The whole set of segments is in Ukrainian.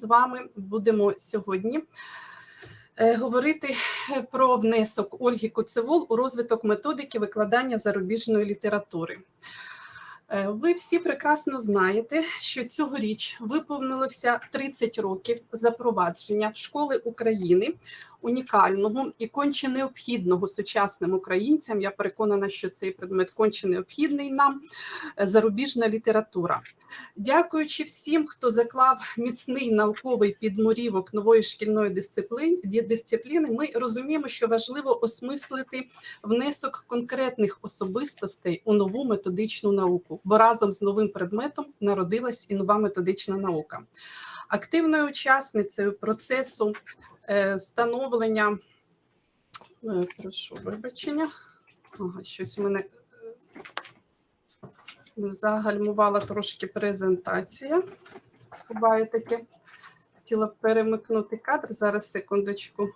з вами будемо сьогодні е, говорити про внесок Ольги Куцевол у розвиток методики викладання зарубіжної літератури. Е, Ви всі прекрасно знаєте, що цьогоріч виповнилося 30 років запровадження в школи України унікального і конче необхідного сучасним українцям. Я переконана, що цей предмет конче необхідний нам е, зарубіжна література. Дякуючи всім, хто заклав міцний науковий підмурівок нової шкільної дисципліни, ми розуміємо, що важливо осмислити внесок конкретних особистостей у нову методичну науку, бо разом з новим предметом народилась і нова методична наука. Активною учасницею процесу становлення, е, прошу вибачення, ага, щось у мене загальмувала трошки презентація. Буває таке. Хотіла перемикнути кадр. Зараз секундочку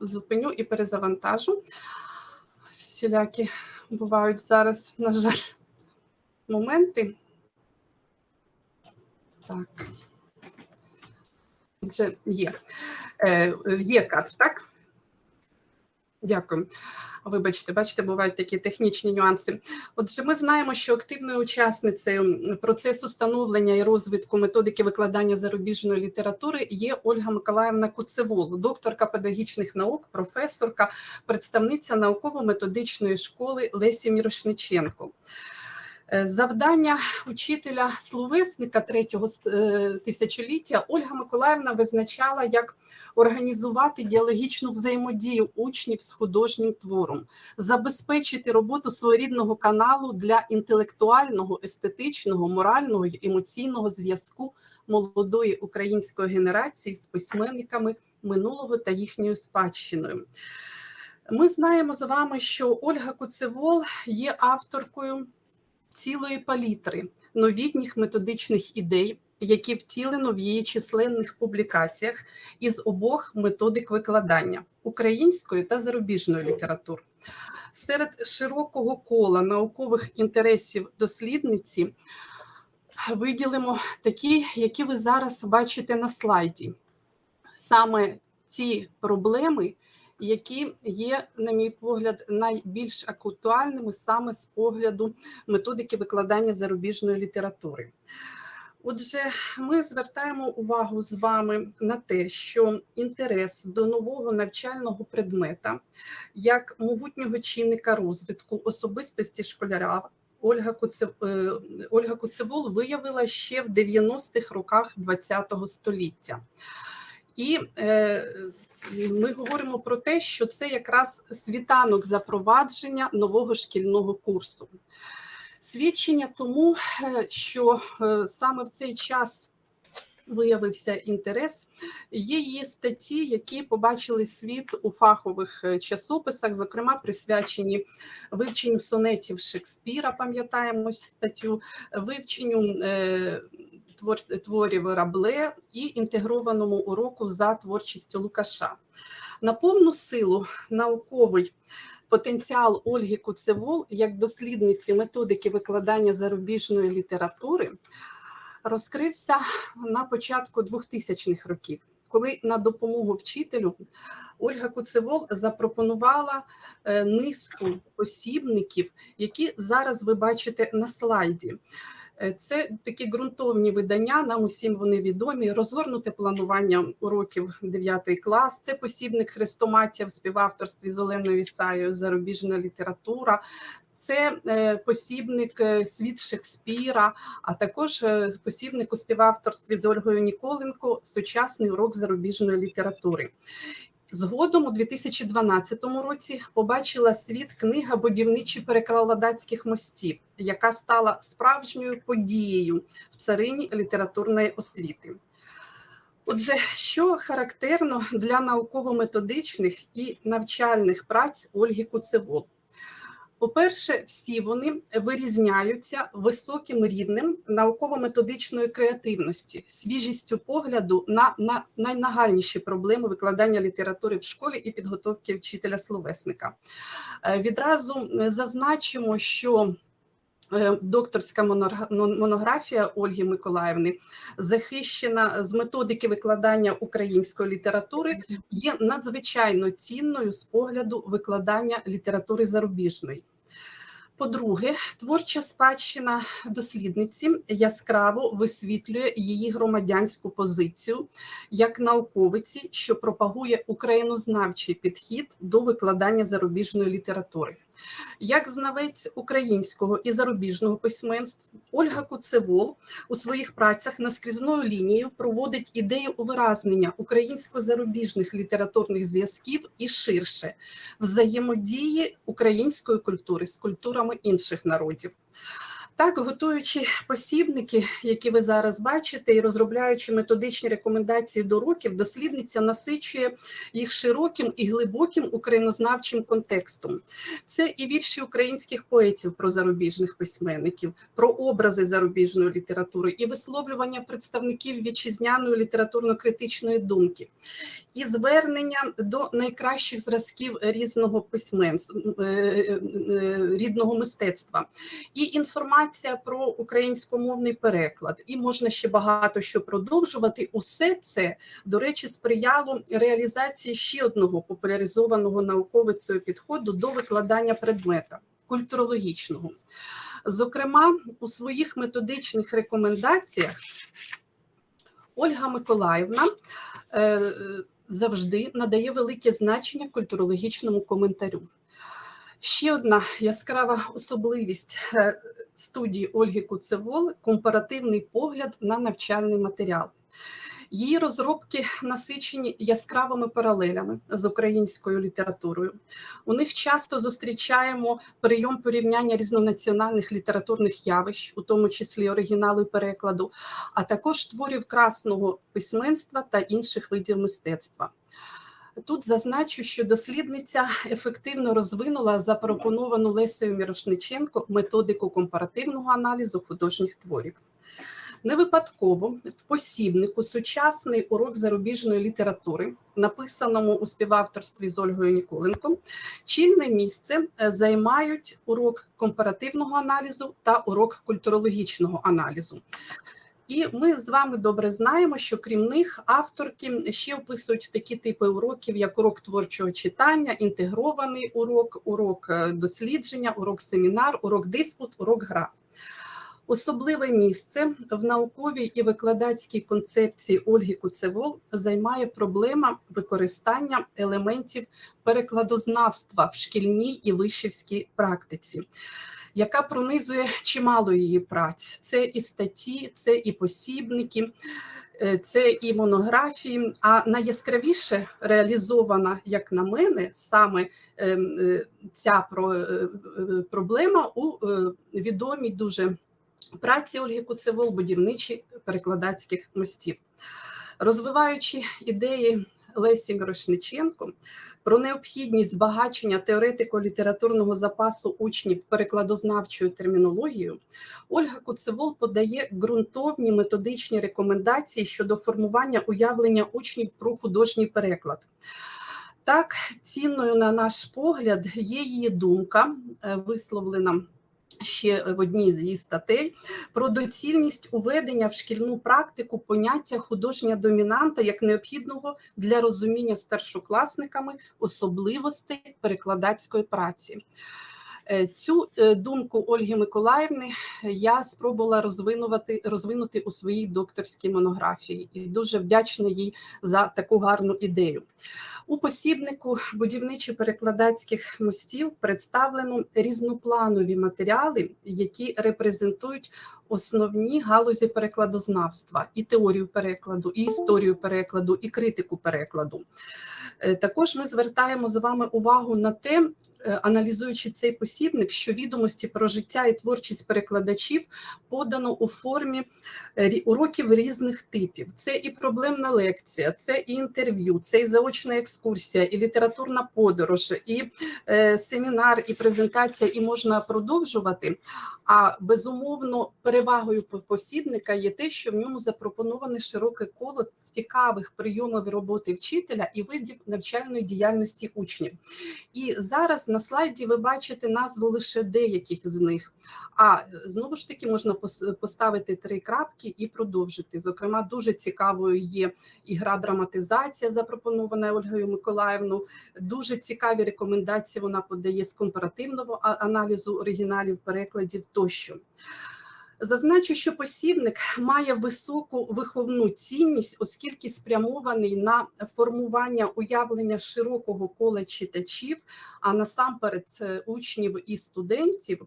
зупиню і перезавантажу. Всілякі бувають зараз, на жаль, моменти. Так. Отже, є. Е, Є кадр, так? Дякую. Вибачте, бачите, бувають такі технічні нюанси. Отже, ми знаємо, що активною учасницею процесу становлення і розвитку методики викладання зарубіжної літератури є Ольга Миколаївна Куцевол, докторка педагогічних наук, професорка, представниця науково-методичної школи Лесі Мірошниченко. Е, Завдання учителя словесника третього е, тисячоліття Ольга Миколаївна визначала як організувати діалогічну взаємодію учнів з художнім твором, забезпечити роботу своєрідного каналу для інтелектуального, естетичного, морального і емоційного зв'язку молодої української генерації з письменниками минулого та їхньою спадщиною. Ми знаємо з вами, що Ольга Куцевол є авторкою цілої палітри новітніх методичних ідей, які втілено в її численних публікаціях із обох методик викладання української та зарубіжної літератур. Серед широкого кола наукових інтересів дослідниці виділимо такі, які ви зараз бачите на слайді. Саме ці проблеми які є, на мій погляд, найбільш актуальними саме з погляду методики викладання зарубіжної літератури. Отже, ми звертаємо увагу з вами на те, що інтерес до нового навчального предмета, як могутнього чинника розвитку особистості школяра, Ольга Куцев... Ольга Куцевол виявила ще в 90-х роках ХХ століття. І е, ми говоримо про те, що це якраз світанок запровадження нового шкільного курсу. Свідчення тому, е, що е, саме в цей час виявився інтерес, є її статті, які побачили світ у фахових е, часописах, зокрема присвячені вивченню сонетів Шекспіра, пам'ятаємо статтю, вивченню. Е, творів Рабле і інтегрованому уроку за творчістю Лукаша. На повну силу науковий потенціал Ольги Куцевол як дослідниці методики викладання зарубіжної літератури розкрився на початку 2000-х років. Коли на допомогу вчителю Ольга Куцевол запропонувала е, низку посібників, які зараз ви бачите на слайді. Е, це такі ґрунтовні видання. Нам усім вони відомі. Розгорнуте планування уроків 9 клас. Це посібник хрестоматія в співавторстві з Оленою Ісаєю, зарубіжна література. Це е, посібник е, світ Шекспіра, а також посібник у співавторстві з Ольгою Ніколенко Сучасний урок зарубіжної літератури. Згодом у 2012 році побачила світ книга Будівничі перекладацьких мостів, яка стала справжньою подією в царині літературної освіти. Отже, що характерно для науково-методичних і навчальних праць Ольги Куцевол? По-перше, всі вони вирізняються високим рівнем науково-методичної креативності, свіжістю погляду на, на найнагальніші проблеми викладання літератури в школі і підготовки вчителя словесника. Відразу зазначимо, що е, докторська монографія Ольги Миколаївни захищена з методики викладання української літератури, є надзвичайно цінною з погляду викладання літератури зарубіжної. По-друге, творча спадщина дослідниці яскраво висвітлює її громадянську позицію як науковиці, що пропагує українознавчий підхід до викладання зарубіжної літератури. Як знавець українського і зарубіжного письменств, Ольга Куцевол у своїх працях наскрізною лінією проводить ідею увиразнення українсько-зарубіжних літературних зв'язків і ширше взаємодії української культури з культурами інших народів. Так, готуючи посібники, які ви зараз бачите, і розробляючи методичні рекомендації до років, дослідниця насичує їх широким і глибоким українознавчим контекстом. Це і вірші українських поетів про зарубіжних письменників, про образи зарубіжної літератури, і висловлювання представників вітчизняної літературно-критичної думки, і звернення до найкращих зразків різного письменства, е, е, е, рідного мистецтва, і інформація про українськомовний переклад. І можна ще багато що продовжувати. Усе це, до речі, сприяло реалізації ще одного популяризованого науковицею підходу до викладання предмета культурологічного. Зокрема, у своїх методичних рекомендаціях Ольга Миколаївна завжди надає велике значення культурологічному коментарю. Ще одна яскрава особливість е, студії Ольги Куцевол компаративний погляд на навчальний матеріал. Її розробки насичені яскравими паралелями з українською літературою. У них часто зустрічаємо прийом порівняння різнонаціональних літературних явищ, у тому числі оригіналу і перекладу, а також творів красного письменства та інших видів мистецтва. Тут зазначу, що дослідниця ефективно розвинула запропоновану Лесею Мірошниченко методику компаративного аналізу художніх творів. Не випадково в посібнику сучасний урок зарубіжної літератури, написаному у співавторстві з Ольгою Ніколенко, чільне місце е, займають урок компаративного аналізу та урок культурологічного аналізу. І ми з вами добре знаємо, що крім них авторки ще описують такі типи уроків, як урок творчого читання, інтегрований урок, урок е, дослідження, урок семінар, урок диспут, урок гра. Особливе місце в науковій і викладацькій концепції Ольги Куцевол займає проблема використання елементів перекладознавства в шкільній і вишівській практиці яка пронизує чимало її праць. Це і статті, це і посібники, е, це і монографії. А найяскравіше реалізована, як на мене, саме ем, е, ця е, проблема у відомій дуже праці Ольги Куцевол, будівничі перекладацьких мостів. Розвиваючи ідеї Лесі Мірошниченко про необхідність збагачення теоретико-літературного запасу учнів перекладознавчою термінологією, Ольга Куцевол подає ґрунтовні методичні рекомендації щодо формування уявлення учнів про художній переклад. Так, цінною, на наш погляд, є її думка, е, висловлена ще в одній з її статей про доцільність уведення в шкільну практику поняття художня домінанта як необхідного для розуміння старшокласниками особливостей перекладацької праці. Е, цю е, думку Ольги Миколаївни я спробувала розвинувати розвинути у своїй докторській монографії і дуже вдячна їй за таку гарну ідею. У посібнику будівничо перекладацьких мостів представлено різнопланові матеріали, які репрезентують основні галузі перекладознавства, і теорію перекладу, і історію перекладу, і критику перекладу. Е, також ми звертаємо з вами увагу на те, аналізуючи цей посібник, що відомості про життя і творчість перекладачів подано у формі е, уроків різних типів. Це і проблемна лекція, це і інтерв'ю, це і заочна екскурсія, і літературна подорож, і е, семінар, і презентація, і можна продовжувати. А безумовно, перевагою посібника є те, що в ньому запропоноване широке коло цікавих прийомів роботи вчителя і видів навчальної діяльності учнів. І зараз на слайді ви бачите назву лише деяких з них. А знову ж таки можна поставити три крапки і продовжити. Зокрема, дуже цікавою є ігра драматизація, запропонована Ольгою Миколаївною. Дуже цікаві рекомендації вона подає з компаративного аналізу оригіналів, перекладів тощо. Зазначу, що посібник має високу виховну цінність, оскільки спрямований на формування уявлення широкого кола читачів, а насамперед учнів і студентів.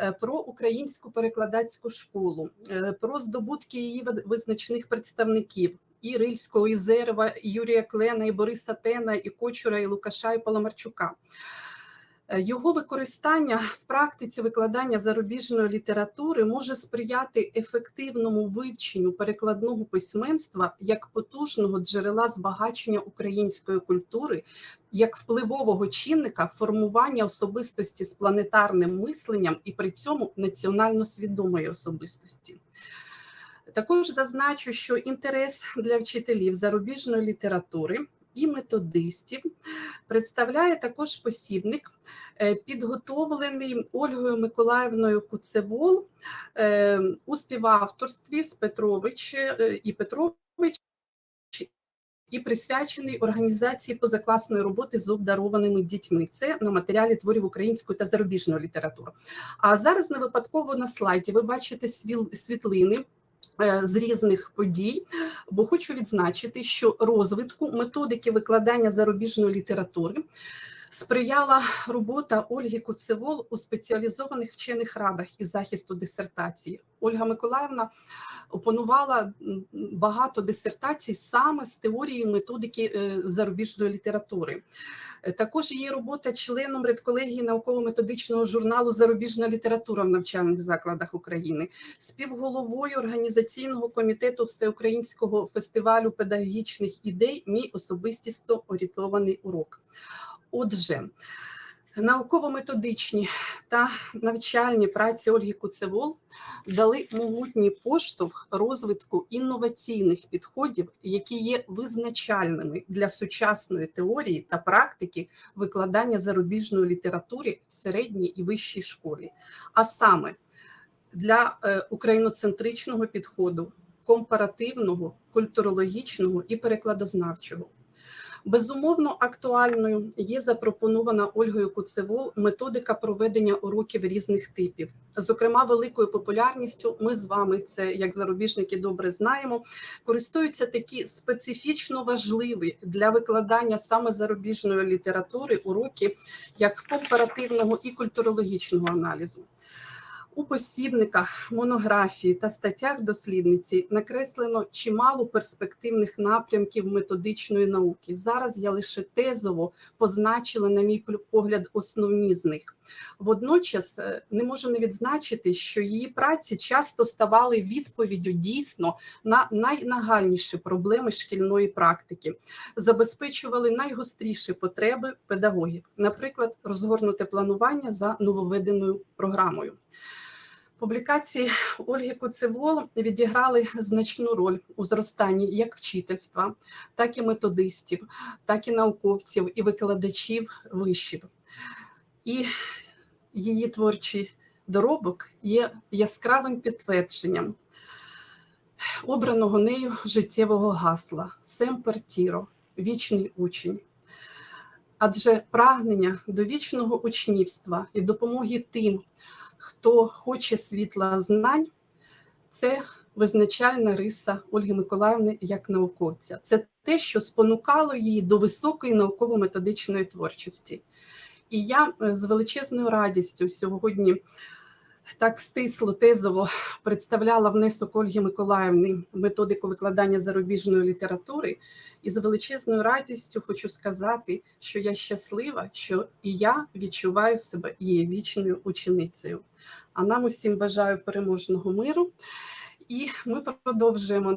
е, Про українську перекладацьку школу, е, про здобутки її визначних представників і Рильського, і і Юрія Клена, і Бориса Тена, і Кочура, і Лукаша, і Паламарчука. Е, Його використання в практиці викладання зарубіжної літератури може сприяти ефективному вивченню перекладного письменства як потужного джерела збагачення української культури, як впливового чинника формування особистості з планетарним мисленням і при цьому національно свідомої особистості. Також зазначу, що інтерес для вчителів зарубіжної літератури і методистів представляє також посібник, е, підготовлений Ольгою Миколаївною Куцевол е, у співавторстві з Петрович е, і Петрович. І присвячений організації позакласної роботи з обдарованими дітьми. Це на матеріалі творів української та зарубіжної літератури. А зараз не випадково на слайді ви бачите світлини з різних подій, бо хочу відзначити, що розвитку методики викладання зарубіжної літератури сприяла робота Ольги Куцевол у спеціалізованих вчених радах із захисту дисертації. Ольга Миколаївна опанувала багато дисертацій саме з теорії методики е, зарубіжної літератури. Е, Також є робота членом редколегії науково-методичного журналу Зарубіжна література в навчальних закладах України, співголовою організаційного комітету Всеукраїнського фестивалю педагогічних ідей Мій особистісто орієнтований урок. Отже, науково-методичні та навчальні праці Ольги Куцевол дали могутній поштовх розвитку інноваційних підходів, які є визначальними для сучасної теорії та практики викладання зарубіжної літератури в середній і вищій школі, а саме для е, україноцентричного підходу, компаративного, культурологічного і перекладознавчого. Безумовно, актуальною є запропонована Ольгою Куцевол методика проведення уроків різних типів. Зокрема, великою популярністю ми з вами, це як зарубіжники добре знаємо, користуються такі специфічно важливі для викладання саме зарубіжної літератури уроки як компаративного і культурологічного аналізу. У посібниках, монографії та статтях дослідниці накреслено чимало перспективних напрямків методичної науки. Зараз я лише тезово позначила, на мій погляд, основні з них. Водночас е, не можу не відзначити, що її праці часто ставали відповіддю дійсно на найнагальніші проблеми шкільної практики, забезпечували найгостріші потреби педагогів, наприклад, розгорнуте планування за нововведеною програмою. Публікації Ольги Куцевол відіграли значну роль у зростанні як вчительства, так і методистів, так і науковців і викладачів вишів. І її творчий доробок є яскравим підтвердженням обраного нею життєвого гасла Семпер Тіро, вічний учень. Адже прагнення до вічного учнівства і допомоги тим, хто хоче світла знань, це визначальна риса Ольги Миколаївни як науковця. Це те, що спонукало її до високої науково-методичної творчості. І я е, з величезною радістю сьогодні так стисло тезово представляла внесок Ольги Миколаївни методику викладання зарубіжної літератури. І з величезною радістю хочу сказати, що я щаслива, що і я відчуваю себе її вічною ученицею. А нам усім бажаю переможного миру. І ми продовжуємо